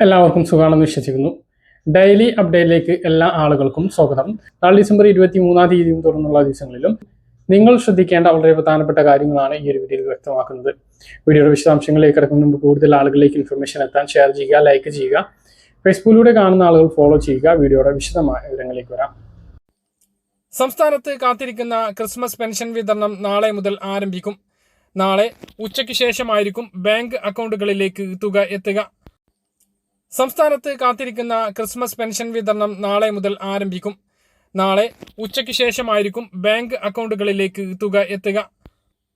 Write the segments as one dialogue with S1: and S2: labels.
S1: എല്ലാവർക്കും സുഖമാണെന്ന് വിശ്വസിക്കുന്നു. ഡെയിലി അപ്ഡേറ്റിലേക്ക് എല്ലാ ആളുകൾക്കും സ്വാഗതം. നാളെ ഡിസംബർ ഇരുപത്തി മൂന്നാം തീയതിയും തുടർന്നുള്ള ദിവസങ്ങളിലും നിങ്ങൾ ശ്രദ്ധിക്കേണ്ട വളരെ പ്രധാനപ്പെട്ട കാര്യങ്ങളാണ് ഈ ഒരു വീഡിയോയിൽ വ്യക്തമാക്കുന്നത്. വീഡിയോയുടെ വിശദാംശങ്ങളിലേക്ക് കിടക്കുന്ന മുമ്പ് കൂടുതൽ ആളുകളിലേക്ക് ഇൻഫർമേഷൻ എത്താൻ ഷെയർ ചെയ്യുക ലൈക്ക് ചെയ്യുക. ഫേസ്ബുക്കിലൂടെ കാണുന്ന ആളുകൾ ഫോളോ ചെയ്യുക. വീഡിയോയുടെ വിശദമായ വിവരങ്ങളിലേക്ക് വരാം.
S2: സംസ്ഥാനത്ത് കാത്തിരിക്കുന്ന ക്രിസ്മസ് പെൻഷൻ വിതരണം നാളെ മുതൽ ആരംഭിക്കും. നാളെ ഉച്ചയ്ക്ക് ശേഷമായിരിക്കും ബാങ്ക് അക്കൗണ്ടുകളിലേക്ക് തുക എത്തുക. സംസ്ഥാനത്ത് കാത്തിരിക്കുന്ന ക്രിസ്മസ് പെൻഷൻ വിതരണം നാളെ മുതൽ ആരംഭിക്കും. നാളെ ഉച്ചയ്ക്ക് ശേഷമായിരിക്കും ബാങ്ക് അക്കൗണ്ടുകളിലേക്ക് തുക എത്തുക.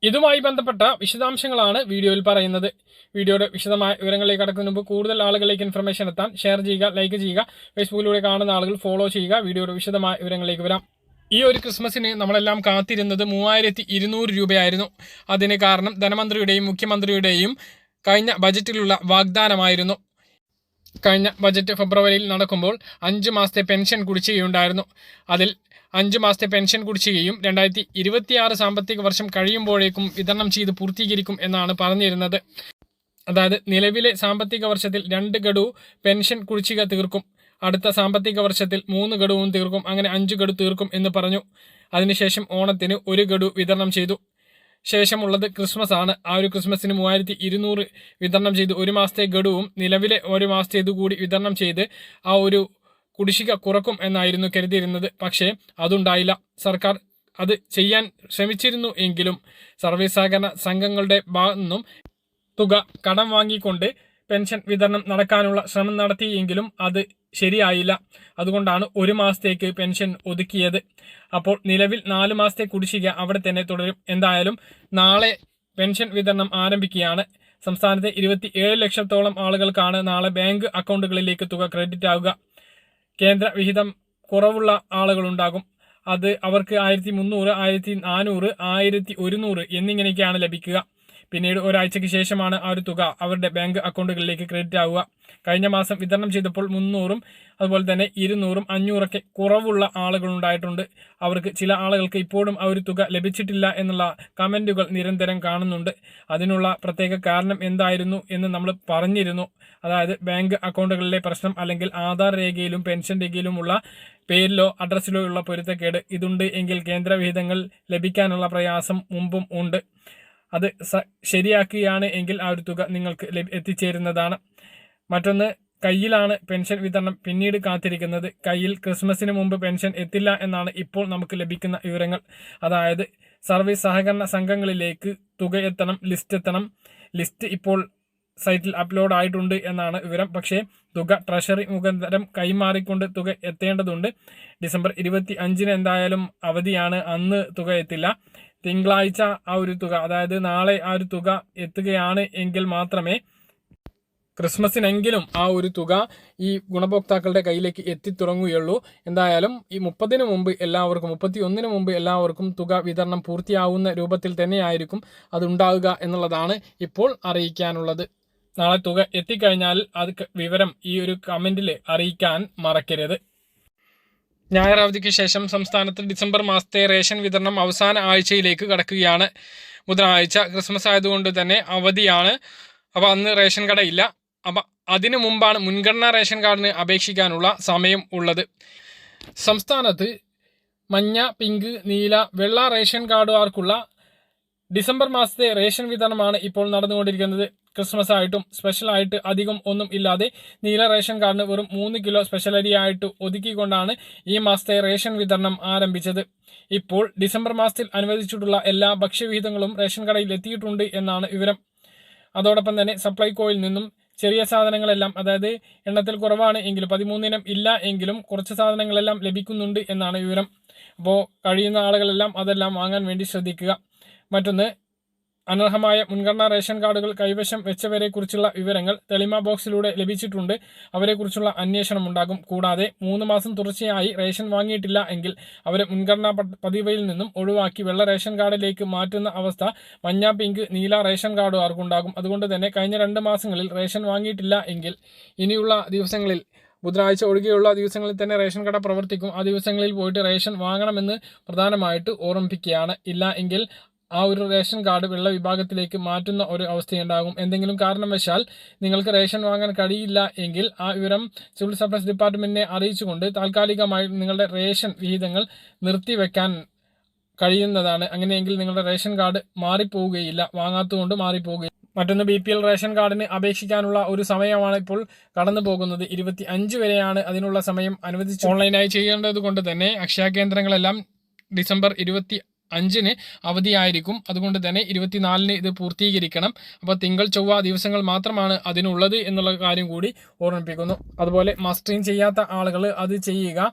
S2: ഇതുമായി ബന്ധപ്പെട്ട വിശദാംശങ്ങളാണ് വീഡിയോയിൽ പറയുന്നത്. വീഡിയോയുടെ വിശദമായ വിവരങ്ങളിലേക്ക് കടക്കുന്ന മുമ്പ് കൂടുതൽ ആളുകളിലേക്ക് ഇൻഫർമേഷൻ എത്താൻ ഷെയർ ചെയ്യുക ലൈക്ക് ചെയ്യുക ഫേസ്ബുക്കിലൂടെ കാണുന്ന ആളുകൾ ഫോളോ ചെയ്യുക. വീഡിയോയുടെ വിശദമായ വിവരങ്ങളിലേക്ക് വരാം. ഈ ഒരു ക്രിസ്മസിന് നമ്മളെല്ലാം കാത്തിരുന്നത് മൂവായിരത്തി ഇരുന്നൂറ് രൂപയായിരുന്നു. അതിന് കാരണം ധനമന്ത്രിയുടെയും മുഖ്യമന്ത്രിയുടെയും കഴിഞ്ഞ ബജറ്റിലുള്ള വാഗ്ദാനമായിരുന്നു. കഴിഞ്ഞ ബജറ്റ് ഫെബ്രുവരിയിൽ നടക്കുമ്പോൾ അഞ്ച് മാസത്തെ പെൻഷൻ കുടിശ്ശികയുണ്ടായിരുന്നു. അതിൽ അഞ്ച് മാസത്തെ പെൻഷൻ കുടിശ്ശികയും രണ്ടായിരത്തി ഇരുപത്തിയാറ് സാമ്പത്തിക വർഷം കഴിയുമ്പോഴേക്കും വിതരണം ചെയ്ത് പൂർത്തീകരിക്കും എന്നാണ് പറഞ്ഞിരുന്നത്. അതായത് നിലവിലെ സാമ്പത്തിക വർഷത്തിൽ രണ്ട് ഗഡു പെൻഷൻ കുടിശ്ശിക തീർക്കും. അടുത്ത സാമ്പത്തിക വർഷത്തിൽ മൂന്ന് ഗഡുവും തീർക്കും. അങ്ങനെ അഞ്ച് ഗഡു തീർക്കും എന്ന് പറഞ്ഞു. അതിനുശേഷം ഓണത്തിന് ഒരു ഗഡു വിതരണം ചെയ്തു. ശേഷമുള്ളത് ക്രിസ്മസ് ആണ് ആ ഒരു ക്രിസ്മസിന് മൂവായിരത്തി ഇരുന്നൂറ് വിതരണം ചെയ്ത് ഒരു മാസത്തെ ഗഡുവും നിലവിലെ ഒരു മാസത്തേത് കൂടി വിതരണം ചെയ്ത് ആ ഒരു കുടിശ്ശിക കുറക്കും എന്നായിരുന്നു കരുതിയിരുന്നത്. പക്ഷേ അതുണ്ടായില്ല. സർക്കാർ അത് ചെയ്യാൻ ശ്രമിച്ചിരുന്നു എങ്കിലും സർവീസ് സഹകരണ സംഘങ്ങളുടെ ഭാഗത്തു നിന്നും തുക കടം വാങ്ങിക്കൊണ്ട് പെൻഷൻ വിതരണം നടക്കാനുള്ള ശ്രമം നടത്തിയെങ്കിലും അത് ശരിയായില്ല. അതുകൊണ്ടാണ് ഒരു മാസത്തേക്ക് പെൻഷൻ ഒതുക്കിയത്. അപ്പോൾ നിലവിൽ നാല് മാസത്തെ കുടിശ്ശിക അവിടെ തന്നെ തുടരും. എന്തായാലും നാളെ പെൻഷൻ വിതരണം ആരംഭിക്കുകയാണ്. സംസ്ഥാനത്തെ ഇരുപത്തി ഏഴ് ലക്ഷത്തോളം ആളുകൾക്കാണ് നാളെ ബാങ്ക് അക്കൗണ്ടുകളിലേക്ക് തുക ക്രെഡിറ്റ് ആവുക. കേന്ദ്ര വിഹിതം കുറവുള്ള ആളുകളുണ്ടാകും. അത് അവർക്ക് ആയിരത്തി മുന്നൂറ് ആയിരത്തി നാനൂറ് ആയിരത്തി ഒരുന്നൂറ് എന്നിങ്ങനെയൊക്കെയാണ് ലഭിക്കുക. പിന്നീട് ഒരാഴ്ചയ്ക്ക് ശേഷമാണ് ആ ഒരു തുക അവരുടെ ബാങ്ക് അക്കൗണ്ടുകളിലേക്ക് ക്രെഡിറ്റ് ആവുക. കഴിഞ്ഞ മാസം വിതരണം ചെയ്തപ്പോൾ മുന്നൂറും അതുപോലെ തന്നെ ഇരുന്നൂറും അഞ്ഞൂറൊക്കെ കുറവുള്ള ആളുകൾ ഉണ്ടായിട്ടുണ്ട്. അവർക്ക് ചില ആളുകൾക്ക് ഇപ്പോഴും ആ ഒരു തുക ലഭിച്ചിട്ടില്ല എന്നുള്ള കമന്റുകൾ നിരന്തരം കാണുന്നുണ്ട്. അതിനുള്ള പ്രത്യേക കാരണം എന്തായിരുന്നു എന്ന് നമ്മൾ പറഞ്ഞിരുന്നു. അതായത് ബാങ്ക് അക്കൗണ്ടുകളിലെ പ്രശ്നം അല്ലെങ്കിൽ ആധാർ രേഖയിലും പെൻഷൻ രേഖയിലുമുള്ള പേരിലോ അഡ്രസ്സിലോ ഉള്ള പൊരുത്തക്കേട് ഇതുണ്ട് എങ്കിൽ കേന്ദ്രവിഹിതങ്ങൾ ലഭിക്കാനുള്ള പ്രയാസം മുമ്പും ഉണ്ട്. അത് ശരിയാക്കുകയാണ് എങ്കിൽ ആ ഒരു തുക നിങ്ങൾക്ക് എത്തിച്ചേരുന്നതാണ്. മറ്റൊന്ന് കയ്യിലാണ് പെൻഷൻ വിതരണം പിന്നീട് കാത്തിരിക്കുന്നത്. കയ്യിൽ ക്രിസ്മസിന് മുമ്പ് പെൻഷൻ എത്തില്ല എന്നാണ് ഇപ്പോൾ നമുക്ക് ലഭിക്കുന്ന വിവരങ്ങൾ. അതായത് സർവീസ് സഹകരണ സംഘങ്ങളിലേക്ക് തുക എത്തണം ലിസ്റ്റ് എത്തണം. ലിസ്റ്റ് ഇപ്പോൾ സൈറ്റിൽ അപ്ലോഡ് ആയിട്ടുണ്ട് എന്നാണ് വിവരം. പക്ഷേ തുക ട്രഷറി മുഖാന്തരം കൈമാറിക്കൊണ്ട് തുക എത്തേണ്ടതുണ്ട്. ഡിസംബർ ഇരുപത്തി അഞ്ചിന് എന്തായാലും അവധിയാണ്. അന്ന് തുക എത്തില്ല. തിങ്കളാഴ്ച ആ ഒരു തുക അതായത് നാളെ ആ ഒരു തുക എത്തുകയാണ് എങ്കിൽ മാത്രമേ ക്രിസ്മസിനെങ്കിലും ആ ഒരു തുക ഈ ഗുണഭോക്താക്കളുടെ കയ്യിലേക്ക് എത്തിത്തുടങ്ങുകയുള്ളൂ. എന്തായാലും ഈ മുപ്പതിന് മുമ്പ് എല്ലാവർക്കും മുപ്പത്തി ഒന്നിന് മുമ്പ് എല്ലാവർക്കും തുക വിതരണം പൂർത്തിയാവുന്ന രൂപത്തിൽ തന്നെയായിരിക്കും അതുണ്ടാവുക എന്നുള്ളതാണ് ഇപ്പോൾ അറിയിക്കാനുള്ളത്. നാളെ തുക എത്തിക്കഴിഞ്ഞാൽ അത് വിവരം ഈ ഒരു കമന്റിൽ അറിയിക്കാൻ മറക്കരുത്. ഞായർ അവധിക്ക് ശേഷം സംസ്ഥാനത്ത് ഡിസംബർ മാസത്തെ റേഷൻ വിതരണം അവസാന ആഴ്ചയിലേക്ക് കടക്കുകയാണ്. ബുധനാഴ്ച ക്രിസ്മസ് ആയതുകൊണ്ട് തന്നെ അവധിയാണ്. അപ്പോൾ അന്ന് റേഷൻ കടയില്ല. അപ്പം അതിനു മുമ്പാണ് മുൻഗണനാ റേഷൻ കാർഡിന് അപേക്ഷിക്കാനുള്ള സമയം ഉള്ളത്. സംസ്ഥാനത്ത് മഞ്ഞ പിങ്ക് നീല വെള്ള റേഷൻ കാർഡുകാർക്കുള്ള ഡിസംബർ മാസത്തെ റേഷൻ വിതരണമാണ് ഇപ്പോൾ നടന്നുകൊണ്ടിരിക്കുന്നത്. ക്രിസ്മസ് ആയിട്ടും സ്പെഷ്യൽ ആയിട്ട് അധികം ഒന്നും ഇല്ലാതെ നീല റേഷൻ കാർഡിന് വെറും മൂന്ന് കിലോ സ്പെഷ്യൽ അരിയായിട്ട് ഒതുക്കിക്കൊണ്ടാണ് ഈ മാസത്തെ റേഷൻ വിതരണം ആരംഭിച്ചത്. ഇപ്പോൾ ഡിസംബർ മാസത്തിൽ അനുവദിച്ചിട്ടുള്ള എല്ലാ ഭക്ഷ്യവിഹിതങ്ങളും റേഷൻ കടയിൽ എത്തിയിട്ടുണ്ട് എന്നാണ് വിവരം. അതോടൊപ്പം തന്നെ സപ്ലൈകോയിൽ നിന്നും ചെറിയ സാധനങ്ങളെല്ലാം അതായത് എണ്ണത്തിൽ കുറവാണ് എങ്കിലും പതിമൂന്നിനം ഇല്ല എങ്കിലും കുറച്ച് സാധനങ്ങളെല്ലാം ലഭിക്കുന്നുണ്ട് എന്നാണ് വിവരം. അപ്പോൾ കഴിയുന്ന ആളുകളെല്ലാം അതെല്ലാം വാങ്ങാൻ വേണ്ടി ശ്രദ്ധിക്കുക. മറ്റൊന്ന് അനർഹമായ മുൻഗണനാ റേഷൻ കാർഡുകൾ കൈവശം വെച്ചവരെക്കുറിച്ചുള്ള വിവരങ്ങൾ തെളിമ ബോക്സിലൂടെ ലഭിച്ചിട്ടുണ്ട്. അവരെക്കുറിച്ചുള്ള അന്വേഷണം ഉണ്ടാകും. കൂടാതെ മൂന്ന് മാസം തുടർച്ചയായി റേഷൻ വാങ്ങിയിട്ടില്ല എങ്കിൽ അവരെ മുൻഗണനാ പതിവയിൽ നിന്നും ഒഴിവാക്കി വെള്ള റേഷൻ കാർഡിലേക്ക് മാറ്റുന്ന അവസ്ഥ മഞ്ഞ പിങ്ക് നീല റേഷൻ കാർഡുകാർക്കുണ്ടാകും അതുകൊണ്ട് തന്നെ കഴിഞ്ഞ രണ്ട് മാസങ്ങളിൽ റേഷൻ വാങ്ങിയിട്ടില്ല എങ്കിൽ ഇനിയുള്ള ദിവസങ്ങളിൽ ബുധനാഴ്ച ഒഴികെയുള്ള ദിവസങ്ങളിൽ തന്നെ റേഷൻ കട പ്രവർത്തിക്കും. ആ ദിവസങ്ങളിൽ പോയിട്ട് റേഷൻ വാങ്ങണമെന്ന് പ്രധാനമായിട്ട് ഓർമ്മിപ്പിക്കുകയാണ്. ഇല്ല എങ്കിൽ
S3: ആ ഒരു റേഷൻ കാർഡ് വെള്ള വിഭാഗത്തിലേക്ക് മാറ്റുന്ന ഒരു അവസ്ഥയുണ്ടാകും. എന്തെങ്കിലും കാരണവശാൽ നിങ്ങൾക്ക് റേഷൻ വാങ്ങാൻ കഴിയില്ല എങ്കിൽ ആ വിവരം സിവിൽ സപ്ലൈസ് ഡിപ്പാർട്ട്മെന്റിനെ അറിയിച്ചുകൊണ്ട് താൽക്കാലികമായി നിങ്ങളുടെ റേഷൻ വിഹിതങ്ങൾ നിർത്തിവെക്കാൻ കഴിയുന്നതാണ്. അങ്ങനെയെങ്കിൽ നിങ്ങളുടെ റേഷൻ കാർഡ് മാറിപ്പോവുകയില്ല. വാങ്ങാത്തതുകൊണ്ട് മാറിപ്പോവുകയില്ല. മറ്റൊന്ന് ബി പി എൽ റേഷൻ കാർഡിന് അപേക്ഷിക്കാനുള്ള ഒരു സമയമാണ് ഇപ്പോൾ കടന്നു പോകുന്നത് ഇരുപത്തി അഞ്ച് വരെയാണ് അതിനുള്ള സമയം അനുവദിച്ചു. ഓൺലൈനായി ചെയ്യേണ്ടത് കൊണ്ട് തന്നെ അക്ഷയ കേന്ദ്രങ്ങളെല്ലാം ഡിസംബർ ഇരുപത്തി അഞ്ചിന് അവധിയായിരിക്കും. അതുകൊണ്ട് തന്നെ ഇരുപത്തിനാലിന് ഇത് പൂർത്തീകരിക്കണം. അപ്പോൾ തിങ്കൾ ചൊവ്വ ദിവസങ്ങൾ മാത്രമാണ് അതിനുള്ളത് എന്നുള്ള കാര്യം കൂടി ഓർമ്മിപ്പിക്കുന്നു. അതുപോലെ മസ്റ്ററിങ് ചെയ്യാത്ത ആളുകൾ അത് ചെയ്യുക.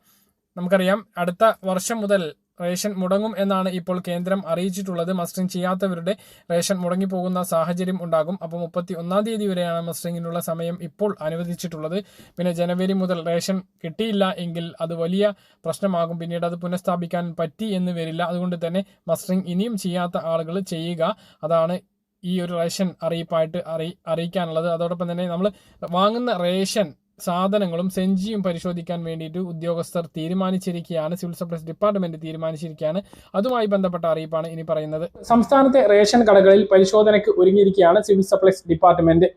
S3: നമുക്കറിയാം അടുത്ത വർഷം മുതൽ റേഷൻ മുടങ്ങും എന്നാണ് ഇപ്പോൾ കേന്ദ്രം അറിയിച്ചിട്ടുള്ളത്. മസ്റ്ററിംഗ് ചെയ്യാത്തവരുടെ റേഷൻ മുടങ്ങിപ്പോകുന്ന സാഹചര്യം ഉണ്ടാകും. അപ്പോൾ മുപ്പത്തി ഒന്നാം തീയതി വരെയാണ് മസ്റ്ററിങ്ങിനുള്ള സമയം ഇപ്പോൾ അനുവദിച്ചിട്ടുള്ളത്. പിന്നെ ജനുവരി മുതൽ റേഷൻ കിട്ടിയില്ല എങ്കിൽ അത് വലിയ പ്രശ്നമാകും. പിന്നീട് അത് പുനഃസ്ഥാപിക്കാൻ പറ്റി എന്ന് വരില്ല. അതുകൊണ്ട് തന്നെ മസ്റ്ററിംഗ് ഇനിയും ചെയ്യാത്ത ആളുകൾ ചെയ്യുക. അതാണ് ഈ ഒരു റേഷൻ അറിയിപ്പായിട്ട് അറി അറിയിക്കാനുള്ളത്. അതോടൊപ്പം തന്നെ നമ്മൾ വാങ്ങുന്ന റേഷൻ സാധനങ്ങളും സെഞ്ചിയും പരിശോധിക്കാൻ വേണ്ടിയിട്ട് ഉദ്യോഗസ്ഥർ തീരുമാനിച്ചിരിക്കുകയാണ്. സിവിൽ സപ്ലൈസ് ഡിപ്പാർട്ട്മെന്റ് തീരുമാനിച്ചിരിക്കുകയാണ്. അതുമായി ബന്ധപ്പെട്ട അറിയിപ്പാണ് ഇനി പറയുന്നത്.
S2: സംസ്ഥാനത്തെ റേഷൻ കടകളിൽ പരിശോധനയ്ക്ക് ഒരുങ്ങിയിരിക്കുകയാണ് സിവിൽ സപ്ലൈസ് ഡിപ്പാർട്ട്മെന്റ്.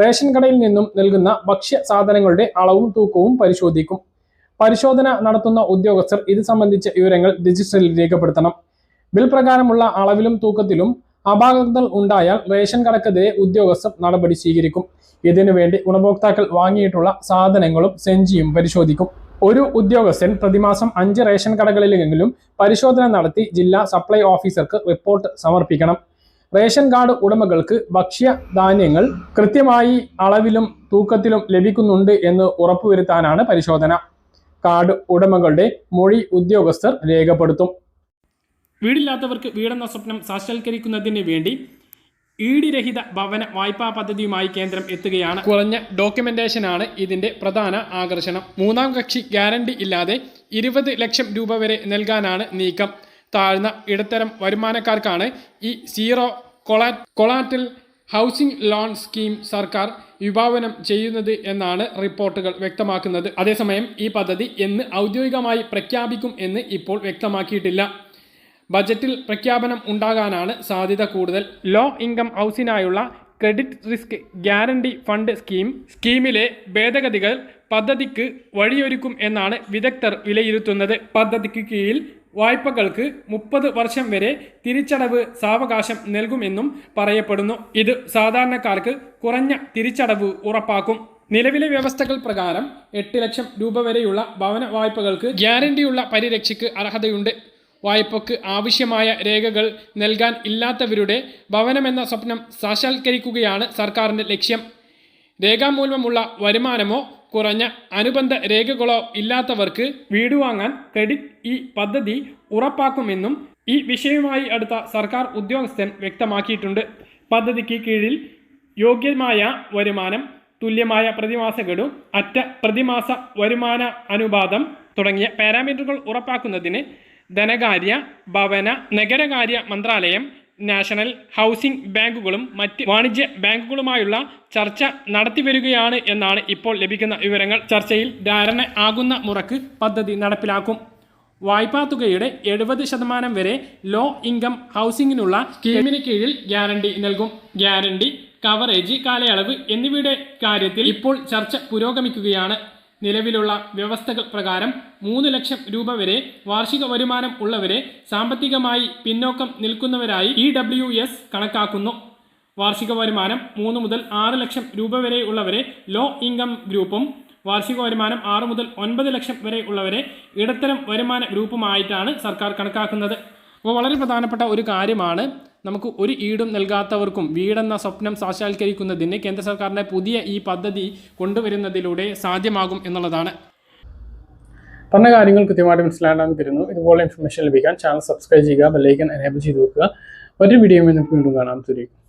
S2: റേഷൻ കടയിൽ നിന്നും നൽകുന്ന ഭക്ഷ്യ സാധനങ്ങളുടെ അളവും തൂക്കവും പരിശോധിക്കും. പരിശോധന നടത്തുന്ന ഉദ്യോഗസ്ഥർ ഇത് സംബന്ധിച്ച വിവരങ്ങൾ രജിസ്റ്ററിൽ രേഖപ്പെടുത്തണം. ബിൽ പ്രകാരമുള്ള അളവിലും തൂക്കത്തിലും അപാകതകൾ ഉണ്ടായാൽ റേഷൻ കടക്കെതിരെ ഉദ്യോഗസ്ഥർ നടപടി സ്വീകരിക്കും. ഇതിനുവേണ്ടി ഗുണഭോക്താക്കൾ വാങ്ങിയിട്ടുള്ള സാധനങ്ങളും സെഞ്ചിയും പരിശോധിക്കും. ഒരു ഉദ്യോഗസ്ഥൻ പ്രതിമാസം അഞ്ച് റേഷൻ കടകളിലെങ്കിലും പരിശോധന നടത്തി ജില്ലാ സപ്ലൈ ഓഫീസർക്ക് റിപ്പോർട്ട് സമർപ്പിക്കണം. റേഷൻ കാർഡ് ഉടമകൾക്ക് ഭക്ഷ്യ ധാന്യങ്ങൾ കൃത്യമായി അളവിലും തൂക്കത്തിലും ലഭിക്കുന്നുണ്ട് എന്ന് ഉറപ്പുവരുത്താനാണ് പരിശോധന. കാർഡ് ഉടമകളുടെ മൊഴി ഉദ്യോഗസ്ഥർ രേഖപ്പെടുത്തും. വീടില്ലാത്തവർക്ക് വീടെന്ന സ്വപ്നം സാക്ഷാത്കരിക്കുന്നതിന് വേണ്ടി ഈടിരഹിത ഭവന വായ്പാ പദ്ധതിയുമായി കേന്ദ്രം എത്തുകയാണ്. കുറഞ്ഞ ഡോക്യുമെന്റേഷനാണ് ഇതിന്റെ പ്രധാന ആകർഷണം. മൂന്നാം കക്ഷി ഗ്യാരണ്ടി ഇല്ലാതെ ഇരുപത് ലക്ഷം രൂപ വരെ നൽകാനാണ് നീക്കം. താഴ്ന്ന ഇടത്തരം വരുമാനക്കാർക്കാണ് ഈ സീറോ കൊളാ കൊളാറ്റൽ ഹൗസിംഗ് ലോൺ സ്കീം സർക്കാർ വിഭാവനം ചെയ്യുന്നത് എന്നാണ് റിപ്പോർട്ടുകൾ വ്യക്തമാക്കുന്നത്. അതേസമയം ഈ പദ്ധതി എന്ന് ഔദ്യോഗികമായി പ്രഖ്യാപിക്കും എന്ന് ഇപ്പോൾ വ്യക്തമാക്കിയിട്ടില്ല. ബജറ്റിൽ പ്രഖ്യാപനം ഉണ്ടാകാനാണ് സാധ്യത കൂടുതൽ. Low income ഹൗസിനായുള്ള credit risk guarantee fund scheme സ്കീമിലെ ഭേദഗതികൾ പദ്ധതിക്ക് വഴിയൊരുക്കും എന്നാണ് വിദഗ്ധർ വിലയിരുത്തുന്നത്. പദ്ധതിക്ക് കീഴിൽ വായ്പകൾക്ക് മുപ്പത് വർഷം വരെ തിരിച്ചടവ് സാവകാശം നൽകുമെന്നും പറയപ്പെടുന്നു. ഇത് സാധാരണക്കാർക്ക് കുറഞ്ഞ തിരിച്ചടവ് ഉറപ്പാക്കും. നിലവിലെ വ്യവസ്ഥകൾ പ്രകാരം എട്ട് ലക്ഷം രൂപ വരെയുള്ള ഭവന വായ്പകൾക്ക് ഗ്യാരണ്ടിയുള്ള പരിരക്ഷയ്ക്ക് അർഹതയുണ്ട്. വായ്പക്ക് ആവശ്യമായ രേഖകൾ നൽകാൻ ഇല്ലാത്തവരുടെ ഭവനമെന്ന സ്വപ്നം സാക്ഷാത്കരിക്കുകയാണ് സർക്കാരിന്റെ ലക്ഷ്യം. രേഖാമൂലമുള്ള വരുമാനമോ കുറഞ്ഞ അനുബന്ധ രേഖകളോ ഇല്ലാത്തവർക്ക് വീട് വാങ്ങാൻ ക്രെഡിറ്റ് ഈ പദ്ധതി ഉറപ്പാക്കുമെന്നും ഈ വിഷയവുമായി അടുത്ത സർക്കാർ ഉദ്യോഗസ്ഥൻ വ്യക്തമാക്കിയിട്ടുണ്ട്. പദ്ധതിക്ക് കീഴിൽ യോഗ്യമായ വരുമാനം തുല്യമായ പ്രതിമാസ ഗഡു അറ്റ പ്രതിമാസ വരുമാന അനുപാതം തുടങ്ങിയ പാരാമീറ്ററുകൾ ഉറപ്പാക്കുന്നതിന് ധനകാര്യ ഭവന നഗരകാര്യ മന്ത്രാലയം നാഷണൽ ഹൗസിംഗ് ബാങ്കുകളും മറ്റ് വാണിജ്യ ബാങ്കുകളുമായുള്ള ചർച്ച നടത്തിവരികയാണ് എന്നാണ് ഇപ്പോൾ ലഭിക്കുന്ന വിവരങ്ങൾ. ചർച്ചയിൽ ധാരണ ആകുന്ന മുറക്ക് പദ്ധതി നടപ്പിലാക്കും. വായ്പാ തുകയുടെ എഴുപത് ശതമാനം വരെ ലോ ഇൻകം ഹൗസിംഗിനുള്ള സ്കീമിന് കീഴിൽ ഗ്യാരണ്ടി നൽകും. ഗ്യാരണ്ടി കവറേജ് കാലയളവ് എന്നിവയുടെ കാര്യത്തിൽ ഇപ്പോൾ ചർച്ച പുരോഗമിക്കുകയാണ്. നിലവിലുള്ള വ്യവസ്ഥകൾ പ്രകാരം മൂന്ന് ലക്ഷം രൂപ വരെ വാർഷിക വരുമാനം ഉള്ളവരെ സാമ്പത്തികമായി പിന്നോക്കം നിൽക്കുന്നവരായി ഇ ഡബ്ല്യു എസ് കണക്കാക്കുന്നു. വാർഷിക വരുമാനം മൂന്ന് മുതൽ ആറ് ലക്ഷം രൂപ വരെ ഉള്ളവരെ ലോ ഇൻകം ഗ്രൂപ്പും വാർഷിക വരുമാനം ആറ് മുതൽ ഒൻപത് ലക്ഷം വരെ ഉള്ളവരെ ഇടത്തരം വരുമാന ഗ്രൂപ്പുമായിട്ടാണ് സർക്കാർ കണക്കാക്കുന്നത്. അപ്പോൾ വളരെ പ്രധാനപ്പെട്ട ഒരു കാര്യമാണ് നമുക്ക് ഒരു ഈടും നൽകാത്തവർക്കും വീടെന്ന സ്വപ്നം സാക്ഷാത്കരിക്കുന്നതിന് കേന്ദ്ര സർക്കാരിന്റെ പുതിയ ഈ പദ്ധതി കൊണ്ടുവരുന്നതിലൂടെ സാധ്യമാകും എന്നുള്ളതാണ്. പറഞ്ഞ കാര്യങ്ങൾ കൃത്യമായിട്ട് മനസ്സിലാക്കാൻ തരുന്നു. ഇതുപോലെ ഇൻഫർമേഷൻ ലഭിക്കാൻ ചാനൽ സബ്സ്ക്രൈബ് ചെയ്യുക ബെല്ലൈക്കൻ എനേബിൾ ചെയ്ത് വെക്കുക. ഒരു വീഡിയോ നമുക്ക് വീണ്ടും കാണാം. തുരിക്കും